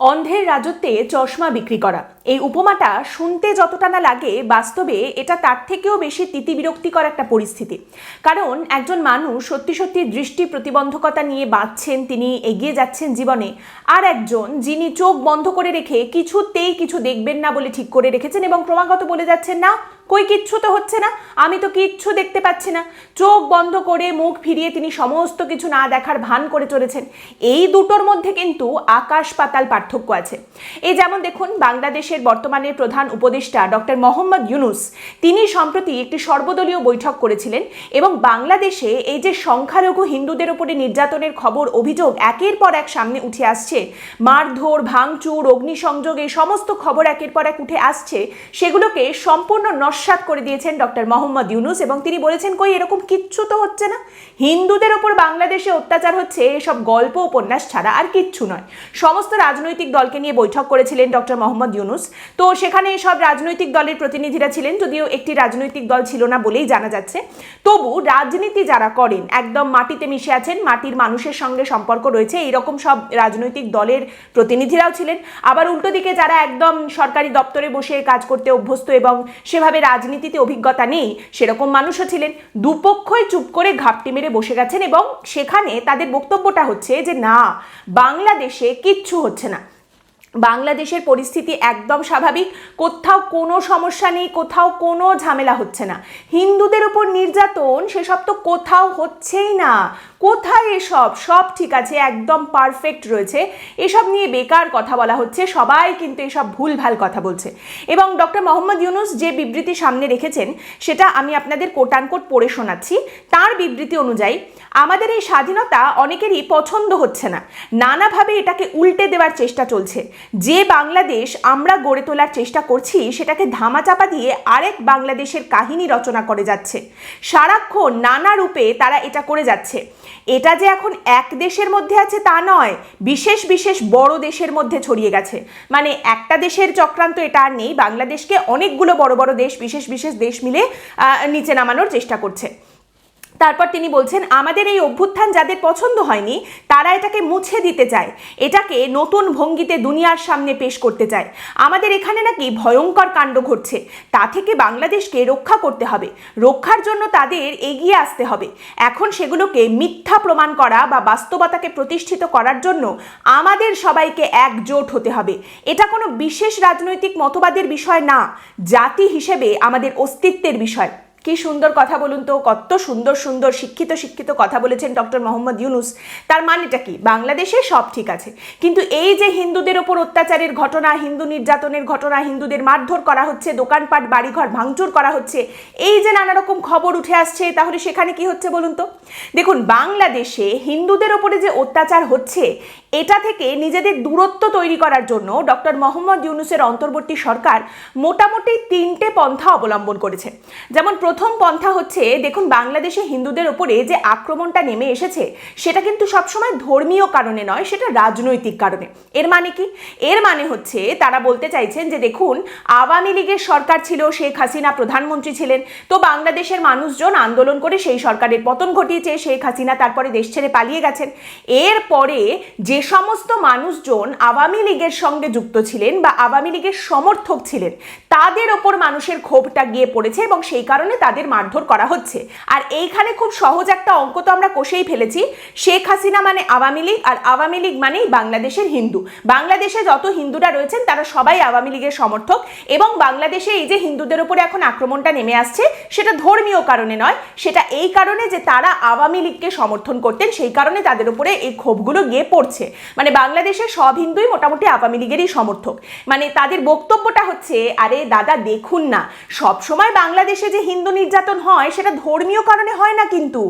অন্ধের রাজত্বে চশমা বিক্রি করা। এই উপমাটা শুনতে যতটা না লাগে, বাস্তবে এটা তার থেকেও বেশি তিতি বিরক্তিকর একটা পরিস্থিতি। কারণ একজন মানুষ সত্যি সত্যি দৃষ্টি প্রতিবন্ধকতা নিয়ে বাঁচছেন, তিনি এগিয়ে যাচ্ছেন জীবনে। আর একজন যিনি চোখ বন্ধ করে রেখে কিছুতেই কিছু দেখবেন না বলে ঠিক করে রেখেছেন এবং ক্রমাগত বলে যাচ্ছেন, না, কই কিচ্ছু তো হচ্ছে না, আমি তো কিচ্ছু দেখতে পাচ্ছি না। চোখ বন্ধ করে মুখ ফিরিয়ে তিনি সমস্ত কিছু না দেখার ভান করে চলেছেন। এই দুটোর মধ্যে কিন্তু আকাশ পাতাল পার্থক্য আছে। এই যেমন দেখুন, বাংলাদেশের বর্তমানের প্রধান উপদেষ্টা ডক্টর মোহাম্মদ ইউনুস। তিনি সম্প্রতি একটি সর্বদলীয় বৈঠক করেছিলেন এবং বাংলাদেশে এই যে সংখ্যালঘু হিন্দুদের উপরে নির্যাতনের খবর, অভিযোগ একের পর এক সামনে উঠে আসছে। মারধর, ভাঙচুর, অগ্নিসংযোগ এই সমস্ত খবর একের পর এক উঠে আসছে। সেগুলোকে সম্পূর্ণ নস্বাত করে দিয়েছেন ডক্টর মোহাম্মদ ইউনুস এবং তিনি বলেছেন, কই, এরকম কিচ্ছু তো হচ্ছে না। হিন্দুদের ওপর বাংলাদেশে অত্যাচার হচ্ছে, এসব গল্প, উপন্যাস ছাড়া আর কিচ্ছু নয়। সমস্ত রাজনৈতিক দলকে নিয়ে বৈঠক করেছিলেন ডক্টর মোহাম্মদ ইউনুস। তো সেখানে সব রাজনৈতিক দলের প্রতিনিধিরা ছিলেন, যদিও একটি রাজনৈতিক দল ছিল না বলেই জানা যাচ্ছে। তবু রাজনীতি যারা করেন, একদম মাটিতে মিশে আছেন, মাটির মানুষের সঙ্গে সম্পর্ক রয়েছে, এইরকম সব রাজনৈতিক দলের প্রতিনিধিরাও ছিলেন। আবার উল্টো দিকে যারা একদম সরকারি দপ্তরে বসে কাজ করতে অভ্যস্ত এবং সেভাবে রাজনীতিতে অভিজ্ঞতা নেই, সেরকম মানুষও ছিলেন। দুপক্ষই চুপ করে ঘাপটি মেরে বসে গেছেন এবং সেখানে তাদের বক্তব্যটা হচ্ছে যে, না, বাংলাদেশে কিচ্ছু হচ্ছে না। বাংলাদেশের পরিস্থিতি একদম স্বাভাবিক। কোথাও কোনো সমস্যা নেই, কোথাও কোনো ঝামেলা হচ্ছে না। হিন্দুদের উপর নির্যাতন, সেসব তো কোথাও হচ্ছেই না। কোথায় এসব? সব ঠিক আছে, একদম পারফেক্ট রয়েছে। এসব নিয়ে বেকার কথা বলা হচ্ছে, সবাই কিন্তু এসব ভুলভাল কথা বলছে। এবং ডক্টর মোহাম্মদ ইউনুস যে বিবৃতি সামনে রেখেছেন, সেটা আমি আপনাদের কোটানকোট পড়ে শোনাচ্ছি। তার বিবৃতি অনুযায়ী, আমাদের এই স্বাধীনতা অনেকেরই পছন্দ হচ্ছে না। নানাভাবে এটাকে উল্টে দেওয়ার চেষ্টা চলছে। যে বাংলাদেশ আমরা গড়ে তোলার চেষ্টা করছি, সেটাকে ধামাচাপা দিয়ে আরেক বাংলাদেশের কাহিনী রচনা করে যাচ্ছে। সারাক্ষণ নানা রূপে তারা এটা করে যাচ্ছে। এটা যে এখন এক দেশের মধ্যে আছে তা নয়, বিশেষ বিশেষ বড় দেশের মধ্যে ছড়িয়ে গেছে। মানে একটা দেশের চক্রান্ত এটা আর নেই, বাংলাদেশকে অনেকগুলো বড় বড় দেশ, বিশেষ বিশেষ দেশ মিলে নিচে নামানোর চেষ্টা করছে। তারপর তিনি বলছেন, আমাদের এই অভ্যুত্থান যাদের পছন্দ হয়নি, তারা এটাকে মুছে দিতে চায়। এটাকে নতুন ভঙ্গিতে দুনিয়ার সামনে পেশ করতে চায়। আমাদের এখানে নাকি ভয়ঙ্কর কাণ্ড ঘটছে। তা থেকে বাংলাদেশকে রক্ষা করতে হবে। রক্ষার জন্য তাদের এগিয়ে আসতে হবে। এখন সেগুলোকে মিথ্যা প্রমাণ করা বা বাস্তবতাকে প্রতিষ্ঠিত করার জন্য আমাদের সবাইকে একজোট হতে হবে। এটা কোনো বিশেষ রাজনৈতিক মতবাদের বিষয় না। জাতি হিসেবে আমাদের অস্তিত্বের বিষয়। কি সুন্দর কথা বলুন তো, কত সুন্দর সুন্দর শিক্ষিত শিক্ষিত কথা বলেছেন ডক্টর মোহাম্মদ ইউনুস। তার মানেটা কি? বাংলাদেশে সব ঠিক আছে। কিন্তু এই যে হিন্দুদের ওপর অত্যাচারের ঘটনা, হিন্দু নির্যাতনের ঘটনা, হিন্দুদের মারধর করা হচ্ছে, দোকানপাট, বাড়িঘর ভাঙচুর করা হচ্ছে, এই যে নানা রকম খবর উঠে আসছে, তাহলে সেখানে কি হচ্ছে বলুন তো? দেখুন, বাংলাদেশে হিন্দুদের ওপরে যে অত্যাচার হচ্ছে এটা থেকে নিজেদের দূরত্ব তৈরি করার জন্য ডক্টর মোহাম্মদ ইউনুসের অন্তর্বর্তী সরকার মোটামুটি তিনটে পন্থা অবলম্বন করেছে। যেমন প্রথম পন্থা হচ্ছে, দেখুন বাংলাদেশে হিন্দুদের ওপরে যে আক্রমণটা নেমে এসেছে, সেটা কিন্তু সবসময় ধর্মীয় কারণে নয়, সেটা রাজনৈতিক কারণে। এর মানে কি? এর মানে হচ্ছে, তারা বলতে চাইছেন যে দেখুন, আওয়ামী লীগের সরকার ছিল, শেখ হাসিনা প্রধানমন্ত্রী ছিলেন, তো বাংলাদেশের মানুষজন আন্দোলন করে সেই সরকারের পতন ঘটিয়েছে, শেখ হাসিনা তারপরে দেশ ছেড়ে পালিয়ে গেছেন। এরপরে যে সমস্ত মানুষজন আওয়ামী লীগের সঙ্গে যুক্ত ছিলেন বা আওয়ামী লীগের সমর্থক ছিলেন, তাদের ওপর মানুষের ক্ষোভটা গিয়ে পড়েছে এবং সেই কারণে তাদের মারধর করা হচ্ছে। আর এইখানে খুব সহজ একটা অঙ্ক তো আমরা কষেই ফেলেছি। শেখ হাসিনা মানে আওয়ামী লীগ আর আওয়ামী লীগ মানেই বাংলাদেশের হিন্দু। বাংলাদেশে যত হিন্দুরা রয়েছেন, তারা সবাই আওয়ামী লীগের সমর্থক এবং বাংলাদেশে এই যে হিন্দুদের উপরে এখন আক্রমণটা নেমে আসছে, সেটা ধর্মীয় কারণে নয়, সেটা এই কারণে যে তারা আওয়ামী লীগকে সমর্থন করতেন, সেই কারণে তাদের উপরে এই ক্ষোভগুলো গিয়ে পড়ছে। মানে বাংলাদেশের সব হিন্দুই মোটামুটি আওয়ামী লীগেরই সমর্থক। মানে তাদের বক্তব্যটা হচ্ছে, আরে দাদা দেখুন না, সব সময় বাংলাদেশে যে হিন্দু নির্যাতন হয়, সেটা ধর্মীয় কারণে হয় না কিন্তু।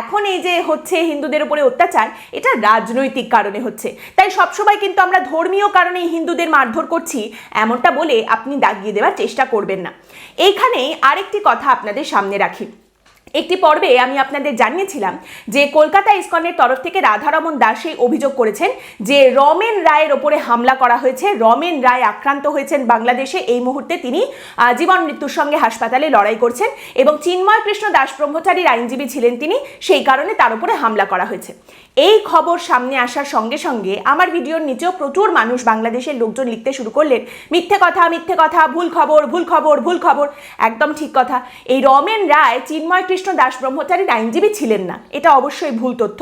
এখন এই যে হচ্ছে হিন্দুদের উপরে অত্যাচার, এটা রাজনৈতিক কারণে হচ্ছে। তাই সবসময় কিন্তু আমরা ধর্মীয় কারণে হিন্দুদের মারধর করছি, এমনটা বলে আপনি দাগিয়ে দেওয়ার চেষ্টা করবেন না। এইখানেই আরেকটি কথা আপনাদের সামনে রাখি। একটি পর্বে আমি আপনাদের জানিয়েছিলাম যে কলকাতা ইস্কনের তরফ থেকে রাধারমন দাস এই অভিযোগ করেছেন যে রমেন রায়ের ওপরে হামলা করা হয়েছে। রমেন রায় আক্রান্ত হয়েছেন বাংলাদেশে। এই মুহূর্তে তিনি জীবন মৃত্যুর সঙ্গে হাসপাতালে লড়াই করছেন এবং চিন্ময় কৃষ্ণ দাস ব্রহ্মচারীর আইনজীবী ছিলেন তিনি। সেই কারণে তার উপরে হামলা করা হয়েছে। এই খবর সামনে আসার সঙ্গে সঙ্গে আমার ভিডিওর নিচেও প্রচুর মানুষ বাংলাদেশের লোকজন লিখতে শুরু করলেন, মিথ্যে কথা মিথ্যে কথা, ভুল খবর ভুল খবর ভুল খবর। একদম ঠিক কথা। এই রমেন রায় চিন্ময় কৃষ্ণ দাস ব্রহ্মচারীর আইনজীবী ছিলেন না। এটা অবশ্যই ভুল তথ্য।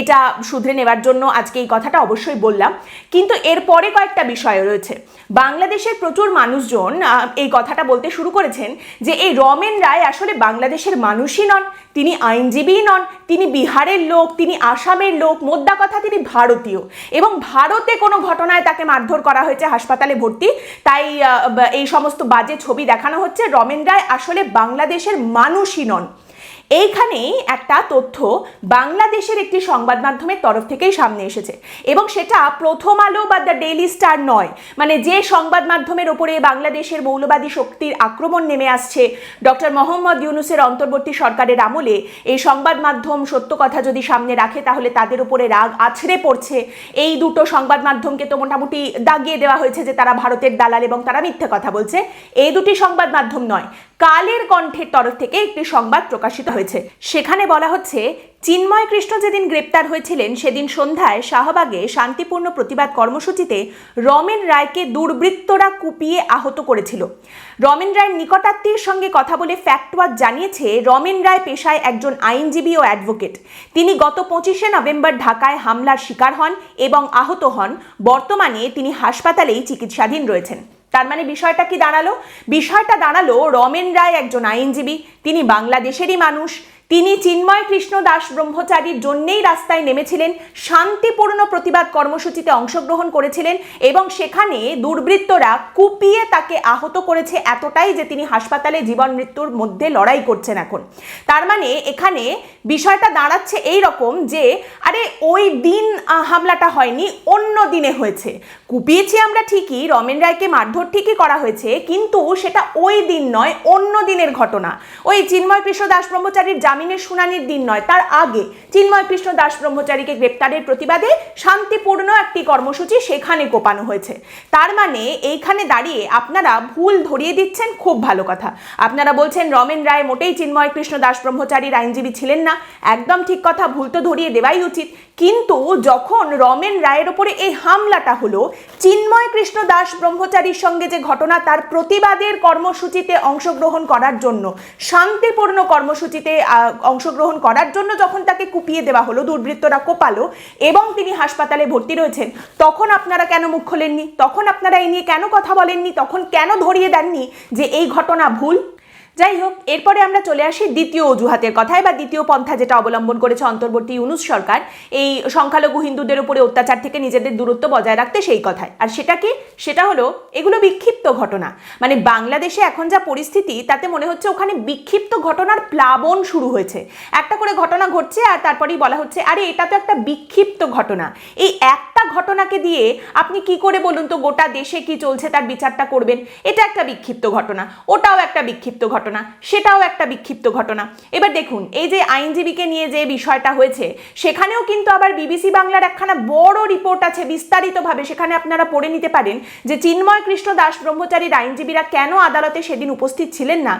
এটা শুধরে নেবার জন্য আজকে এই কথাটা অবশ্যই বললাম। কিন্তু এরপরে কয়েকটা বিষয় রয়েছে। বাংলাদেশের প্রচুর মানুষজন এই কথাটা বলতে শুরু করেছেন যে এই রমেন রায় আসলে বাংলাদেশের মানুষই নন, তিনি আইনজীবী নন, তিনি বিহারের লোক, তিনি আসামের লোক, মোদ্দা কথা তিনি ভারতীয়। এবং ভারতে কোনো ঘটনায় তাকে মারধর করা হয়েছে, হাসপাতালে ভর্তি। তাই এই সমস্ত বাজে ছবি দেখানো হচ্ছে। রমেন রায় আসলে বাংলাদেশের মানুষই নন। এইখানেই একটা তথ্য বাংলাদেশের একটি সংবাদ মাধ্যমের তরফ থেকেই সামনে এসেছে। এবং সেটা প্রথম আলো বা দ্য ডেইলি স্টার নয়। মানে যে সংবাদ মাধ্যমের ওপরে বাংলাদেশের মৌলবাদী শক্তির আক্রমণ নেমে আসছে, ডক্টর মোহাম্মদ ইউনুসের অন্তর্বর্তী সরকারের আমলে এই সংবাদ মাধ্যম সত্য কথা যদি সামনে রাখে, তাহলে তাদের উপরে রাগ আছড়ে পড়ছে। এই দুটো সংবাদ মাধ্যমকে তো মোটামুটি দাগিয়ে দেওয়া হয়েছে যে তারা ভারতের দালাল এবং তারা মিথ্যে কথা বলছে। এই দুটি সংবাদ মাধ্যম নয়, কালের কণ্ঠের তরফ থেকে একটি সংবাদ প্রকাশিত হয়েছে। সেখানে বলা হচ্ছে চিন্ময় কৃষ্ণ যেদিন গ্রেপ্তার হয়েছিলেন, সেদিন সন্ধ্যায় শাহবাগে শান্তিপূর্ণ প্রতিবাদ কর্মসূচিতে রমেন রায়কে দুর্বৃত্তরা কুপিয়ে আহত করেছিল। রমেন রায়ের নিকটাত্মীর সঙ্গে কথা বলে ফ্যাক্টওয়াচ জানিয়েছে, রমেন রায় পেশায় একজন আইনজীবী ও অ্যাডভোকেট। তিনি গত পঁচিশে নভেম্বর ঢাকায় হামলার শিকার হন এবং আহত হন। বর্তমানে তিনি হাসপাতালেই চিকিৎসাধীন রয়েছেন। তার মানে বিষয়টা কি দাঁড়াল? বিষয়টা দাঁড়াল রমেন রায় একজন আইনজীবী। তিনি বাংলাদেশেরই মানুষ। তিনি চিন্ময় কৃষ্ণ দাস ব্রহ্মচারীর জন্যেই রাস্তায় নেমেছিলেন, শান্তিপূর্ণ প্রতিবাদ কর্মসূচিতে অংশগ্রহণ করেছিলেন এবং সেখানে দুর্বৃত্তরা কুপিয়ে তাকে আহত করেছে এতটাই যে তিনি হাসপাতালে জীবন মৃত্যুর মধ্যে লড়াই করছেন এখন। তার মানে এখানে বিষয়টা দাঁড়াচ্ছে এই রকম যে, আরে ওই দিন হামলাটা হয়নি, অন্য দিনে হয়েছে। কুপিয়েছি আমরা ঠিকই, রমেন রায়কে মারধর ঠিকই করা হয়েছে, কিন্তু সেটা ওই দিন নয়, অন্য দিনের ঘটনা। ওই চিন্ময় কৃষ্ণ দাস ব্রহ্মচারীর জামিনের শুনানির দিন নয়, তার আগে চিন্ময় কৃষ্ণ দাস ব্রহ্মচারীকে গ্রেপ্তারের প্রতিবাদে শান্তিপূর্ণ একটি কর্মসূচি সেখানে কোপানো হয়েছে। তার মানে এইখানে দাঁড়িয়ে আপনারা ভুল ধরিয়ে দিচ্ছেন, খুব ভালো কথা। আপনারা বলছেন রমেন রায় মোটেই চিন্ময় কৃষ্ণ দাস ব্রহ্মচারীর আইনজীবী ছিলেন না। একদম ঠিক কথা, ভুল তো ধরিয়ে দেওয়াই উচিত। কিন্তু যখন রমেন রায়ের ওপরে এই হামলাটা হলো, চিন্ময় কৃষ্ণ দাস ব্রহ্মচারীর সঙ্গে যে ঘটনা, তার প্রতিবাদের কর্মসূচিতে অংশগ্রহণ করার জন্য, শান্তিপূর্ণ কর্মসূচিতে অংশগ্রহণ করার জন্য যখন তাকে কুপিয়ে দেওয়া হলো, দুর্বৃত্তরা কোপালো এবং তিনি হাসপাতালে ভর্তি রয়েছেন, তখন আপনারা কেন মুখ খোলেননি? তখন আপনারা এই নিয়ে কেন কথা বলেননি? তখন কেন ধরিয়ে দেননি যে এই ঘটনা ভুল? যাই হোক, এরপরে আমরা চলে আসি দ্বিতীয় অজুহাতের কথায় বা দ্বিতীয় পন্থা যেটা অবলম্বন করেছে অন্তর্বর্তী ইউনুস সরকার। এই সংখ্যালঘু হিন্দুদের উপরে অত্যাচার থেকে নিজেদের দূরত্ব বজায় রাখতে সেই কথায়। আর সেটা কি? সেটা হলো, এগুলো বিক্ষিপ্ত ঘটনা। মানে বাংলাদেশে এখন যা পরিস্থিতি, তাতে মনে হচ্ছে ওখানে বিক্ষিপ্ত ঘটনার প্লাবন শুরু হয়েছে। একটা করে ঘটনা ঘটছে আর তারপরেই বলা হচ্ছে, আরে এটা তো একটা বিক্ষিপ্ত ঘটনা। এই একটা ঘটনাকে দিয়ে আপনি কি করে বলুন তো, গোটা দেশে কি চলছে, তার বিচারটা করবেন? এটা একটা বিক্ষিপ্ত ঘটনা। ওটাও একটা বিক্ষিপ্ত ঘটনা। সেটাও একটা বিক্ষিপ্ত ঘটনা। এবার দেখুন, এই যে আইনজীবীকে নিয়ে যে বিষয়টা হয়েছে, সেখানেও কিন্তু আবার বিবিসি বাংলার একখানা বড় রিপোর্ট আছে বিস্তারিতভাবে, সেখানে আপনারা পড়ে নিতে পারেন যে চিন্ময় কৃষ্ণ দাস ব্রহ্মচারীর আইনজীবীরা কেন আদালতে সেদিন উপস্থিত ছিলেন না?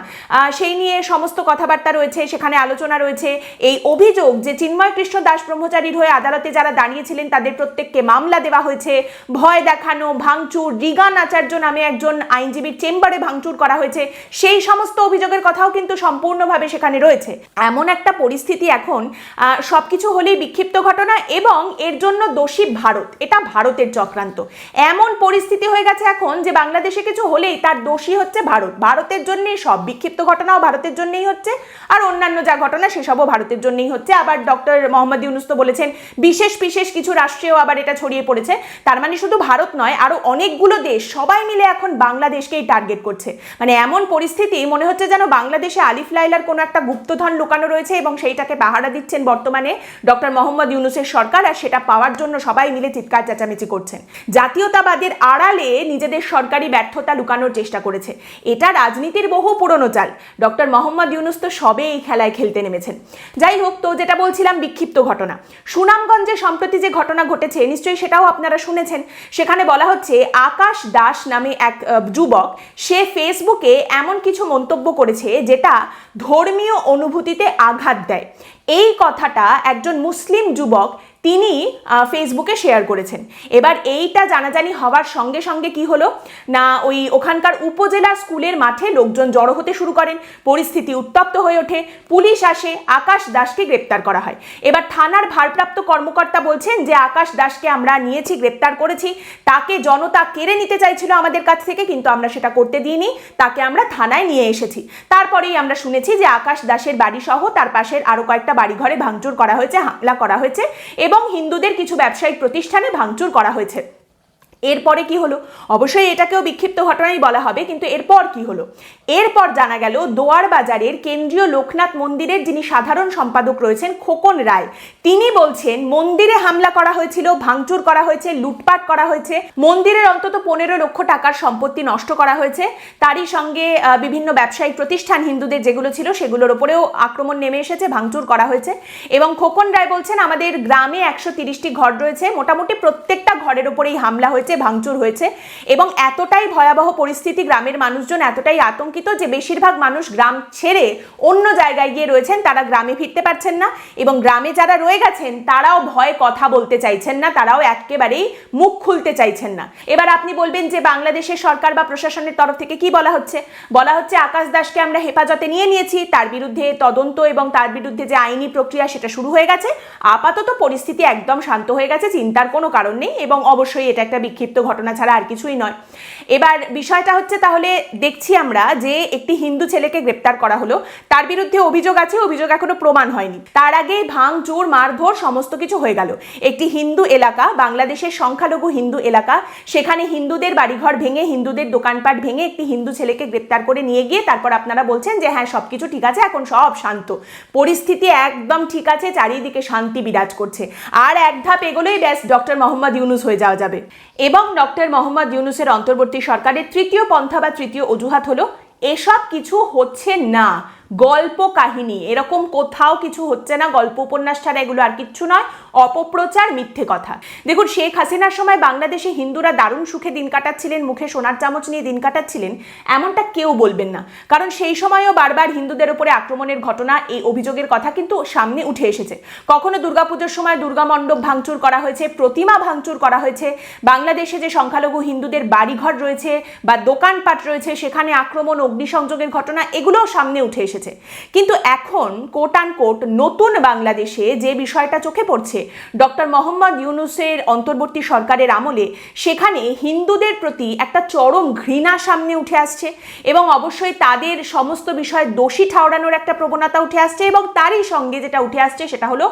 সেই নিয়ে সমস্ত কথাবার্তা রয়েছে, সেখানে আলোচনা রয়েছে। এই অভিযোগ যে চিন্ময় কৃষ্ণ দাস ব্রহ্মচারীর হয়ে আদালতে যারা দাঁড়িয়েছিলেন, তাদের প্রত্যেককে মামলা দেওয়া হয়েছে। ভয় দেখানো, ভাঙচুর, রিগান আচার্য নামে একজন আইনজীবীর চেম্বারে ভাঙচুর করা হয়েছে। সেই সমস্ত অভিযোগের কথাও কিন্তু সম্পূর্ণভাবে সেখানে রয়েছে। এমন একটা পরিস্থিতি এখন আহ, সবকিছু হলেই বিক্ষিপ্ত ঘটনা এবং এর জন্য দোষী ভারত। এটা ভারতের চক্রান্ত। এমন পরিস্থিতি হয়ে গেছে এখন যে বাংলাদেশে কিছু হলেই তার দোষী হচ্ছে ভারত। ভারতের জন্যই সব বিক্ষিপ্ত ঘটনাও ভারতের জন্যই হচ্ছে আর অন্যান্য যা ঘটনা সেসবও ভারতের জন্যই হচ্ছে। আবার ডক্টর মোহাম্মদ ইউনুস তো বলেছেন বিশেষ বিশেষ কিছু রাষ্ট্রেও আবার এটা ছড়িয়ে পড়েছে। তার মানে শুধু ভারত নয় আরও অনেকগুলো দেশ সবাই মিলে এখন বাংলাদেশকেই টার্গেট করছে। মানে এমন পরিস্থিতি মনে হচ্ছে হচ্ছে যেন বাংলাদেশে আলিফ লাইলার কোনো একটা গুপ্তধন লুকানো রয়েছে এবং সেইটাকে পাহারা দিচ্ছেন বর্তমানে ডক্টর মোহাম্মদ ইউনুসের সরকার আর সেটা পাওয়ার জন্য সবাই মিলে চিৎকার চেঁচামেচি করছেন। জাতীয়তাবাদের আড়ালে নিজেদের সরকারি ব্যর্থতা লুকানোর চেষ্টা করেছে। এটা রাজনীতির বহু পুরনো চাল। ডক্টর মোহাম্মদ ইউনুস তো সবে এই খেলায় খেলতে নেমেছেন। যাই হোক, তো যেটা বলছিলাম, বিক্ষিপ্ত ঘটনা। সুনামগঞ্জে সম্প্রতি যে ঘটনা ঘটেছে, নিশ্চয়ই সেটাও আপনারা শুনেছেন। সেখানে বলা হচ্ছে, আকাশ দাস নামে এক যুবক, সে ফেসবুকে এমন কিছু মন্তব্য করেছে যেটা ধর্মীয় অনুভূতিতে আঘাত দেয়। এই কথাটা একজন মুসলিম যুবক তিনি ফেসবুকে শেয়ার করেছেন। এবার এইটা জানাজানি হওয়ার সঙ্গে সঙ্গে কি হলো? না, ওই ওখানকার উপজেলা স্কুলের মাঠে লোকজন জড়ো হতে শুরু করেন, পরিস্থিতি উত্তপ্ত হয়ে ওঠে, পুলিশ আসে, আকাশ দাসকে গ্রেপ্তার করা হয়। এবার থানার ভারপ্রাপ্ত কর্মকর্তা বলছেন যে, আকাশ দাসকে আমরা নিয়েছি, গ্রেপ্তার করেছি, তাকে জনতা কেড়ে নিতে চাইছিল আমাদের কাছ থেকে, কিন্তু আমরা সেটা করতে দিইনি, তাকে আমরা থানায় নিয়ে এসেছি। তারপরেই আমরা শুনেছি যে, আকাশ দাসের বাড়ি সহ তার পাশের আরও কয়েকটা বাড়িঘরে ভাঙচুর করা হয়েছে, হামলা করা হয়েছে, এবং হিন্দুদের কিছু ব্যবসায়িক প্রতিষ্ঠানে ভাঙচুর করা হয়েছে। এরপরে কি হলো? অবশ্যই এটাকেও বিক্ষিপ্ত ঘটনাই বলা হবে, কিন্তু এরপর কি হলো? এরপর জানা গেল, দোয়ার বাজারের কেন্দ্রীয় লোকনাথ মন্দিরের যিনি সাধারণ সম্পাদক রয়েছেন খোকন রায়, তিনি বলছেন, মন্দিরে হামলা করা হয়েছিল, ভাঙচুর করা হয়েছে, লুটপাট করা হয়েছে, মন্দিরের অন্তত পনেরো লক্ষ টাকার সম্পত্তি নষ্ট করা হয়েছে, তারই সঙ্গে বিভিন্ন ব্যবসায়িক প্রতিষ্ঠান হিন্দুদের যেগুলো ছিল সেগুলোর ওপরেও আক্রমণ নেমে এসেছে, ভাঙচুর করা হয়েছে, এবং খোকন রায় বলছেন, আমাদের গ্রামে একশো তিরিশটি ঘর রয়েছে, মোটামুটি প্রত্যেকটা ঘরের ওপরেই হামলা হয়েছে ভাঙচুর হয়েছে এবং এতটাই ভয়াবহ পরিস্থিতি গ্রামের মানুষজন এতটাই আতঙ্কিত যে বেশিরভাগ মানুষ গ্রাম ছেড়ে অন্য জায়গায় গিয়ে রয়েছেন, তারা গ্রামে ফিরতে পারছেন না এবং গ্রামে যারা রয়ে গেছেন, তারাও ভয়ে কথা বলতে চাইছেন না, তারাও একেবারেই মুখ খুলতে চাইছেন না। এবার আপনি বলবেন যে বাংলাদেশের সরকার বা প্রশাসনের তরফ থেকে কি বলা হচ্ছে? বলা হচ্ছে আকাশ দাসকে আমরা হেফাজতে নিয়ে নিয়েছি, তার বিরুদ্ধে তদন্ত এবং তার বিরুদ্ধে যে আইনি প্রক্রিয়া সেটা শুরু হয়ে গেছে। আপাতত পরিস্থিতি একদম শান্ত হয়ে গেছে, চিন্তার কোনো কারণ নেই এবং অবশ্যই এটা একটা বিক্ষিপ্ত ঘটনা ছাড়া আর কিছুই নয়। এবার বিষয়টা হচ্ছে তাহলে দেখছি আমরা যে একটি হিন্দু ছেলেকে গ্রেপ্তার করা হলো। তার বিরুদ্ধে অভিযোগ আছে, অভিযোগ এখনও প্রমাণ হয়নি। তার আগে ভাঙচুর মারধর সমস্ত কিছু হয়ে গেল। একটি হিন্দু এলাকা, বাংলাদেশের সংখ্যালঘু হিন্দু এলাকা, সেখানে হিন্দুদের বাড়িঘর ভেঙে, হিন্দুদের দোকানপাট ভেঙে একটি হিন্দু ছেলেকে গ্রেপ্তার করে নিয়ে গিয়ে তারপর আপনারা বলছেন যে হ্যাঁ সবকিছু ঠিক আছে, এখন সব শান্ত। পরিস্থিতি একদম ঠিক আছে, চারিদিকে শান্তি বিরাজ করছে। আর এক ধাপ এগোলেই ব্যাস, ডক্টর মোহাম্মদ ইউনুস হয়ে যাওয়া যাবে। এবং ডক্টর মোহাম্মদ ইউনুসের অন্তর্বর্তী সরকারের তৃতীয় পন্থা বা তৃতীয় অজুহাত হলো, এসব কিছু হচ্ছে না। গল্প কাহিনী। এরকম কোথাও কিছু হচ্ছে না, গল্প উপন্যাস ছাড়া এগুলো আর কিচ্ছু নয়, অপপ্রচার মিথ্যে কথা। দেখুন, শেখ হাসিনার সময় বাংলাদেশে হিন্দুরা দারুণ সুখে দিন কাটাচ্ছিলেন, মুখে সোনার চামচ নিয়ে দিন কাটাচ্ছিলেন, এমনটা কেউ বলবেন না। কারণ সেই সময়ও বারবার হিন্দুদের উপরে আক্রমণের ঘটনা, এই অভিযোগের কথা কিন্তু সামনে উঠে এসেছে। কখনো দুর্গাপুজোর সময় দুর্গা মণ্ডপ ভাঙচুর করা হয়েছে, প্রতিমা ভাঙচুর করা হয়েছে। বাংলাদেশে যে সংখ্যালঘু হিন্দুদের বাড়িঘর রয়েছে বা দোকানপাট রয়েছে, সেখানে আক্রমণ, অগ্নিসংযোগের ঘটনা, এগুলোও সামনে উঠে এসেছে। কিন্তু এখন কোট আন কোট নতুন বাংলাদেশে যে বিষয়টা চোখে পড়ছে, ডক্টর মোহাম্মদ ইউনুসের অন্তর্বর্তী সরকারের আমলে, সেখানে হিন্দুদের প্রতি একটা চরম ঘৃণা সামনে উঠে আসছে এবং অবশ্যই তাদের সমস্ত বিষয়ে দোষী ঠাওরানোর একটা প্রবণতা উঠে আসছে এবং তারই সঙ্গে যেটা উঠে আসছে সেটা হলো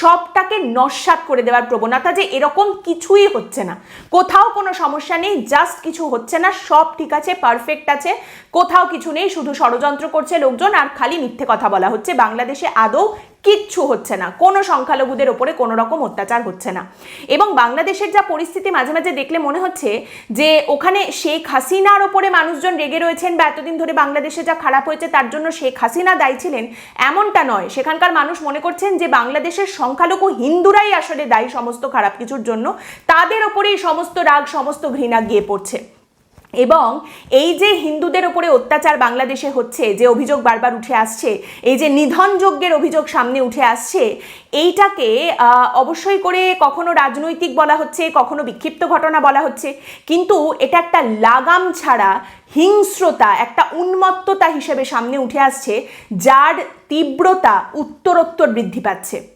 সবটাকে নস্বাত করে দেওয়ার প্রবণতা যে এরকম কিছুই হচ্ছে না। কোথাও কোনো সমস্যা নেই জাস্ট কিছু হচ্ছে না, সব ঠিক আছে পারফেক্ট আছে, কোথাও কিছু নেই, শুধু ষড়যন্ত্র করছে লোকজন আর খালি মিথ্যে কথা বলা হচ্ছে। বাংলাদেশে আদৌ কিচ্ছু হচ্ছে না। কোনো সংখ্যালঘুদের ওপরে কোনো রকম অত্যাচার হচ্ছে না। এবং বাংলাদেশের যা পরিস্থিতি মাঝে মাঝে দেখলে মনে হচ্ছে যে, ওখানে শেখ হাসিনার ওপরে মানুষজন রেগে রয়েছেন বা এতদিন ধরে বাংলাদেশে যা খারাপ হয়েছে তার জন্য শেখ হাসিনা দায়ী ছিলেন, এমনটা নয়। সেখানকার মানুষ মনে করছেন যে, বাংলাদেশের সংখ্যালঘু হিন্দুরাই আসলে দায়ী সমস্ত খারাপ কিছুর জন্য। তাদের ওপরেই সমস্ত রাগ, সমস্ত ঘৃণা গিয়ে পড়ছে। এবং এই যে হিন্দুদের ওপরে অত্যাচার বাংলাদেশে হচ্ছে, যে অভিযোগ বারবার উঠে আসছে, এই যে নিধন যজ্ঞের অভিযোগ সামনে উঠে আসছে, এইটাকে অবশ্যই করে কখনো রাজনৈতিক বলা হচ্ছে, কখনো বিক্ষিপ্ত ঘটনা বলা হচ্ছে, কিন্তু এটা একটা লাগাম ছাড়া, হিংস্রতা, একটা উন্মত্ততা হিসেবে সামনে উঠে আসছে, যার তীব্রতা, উত্তরোত্তর বৃদ্ধি পাচ্ছে।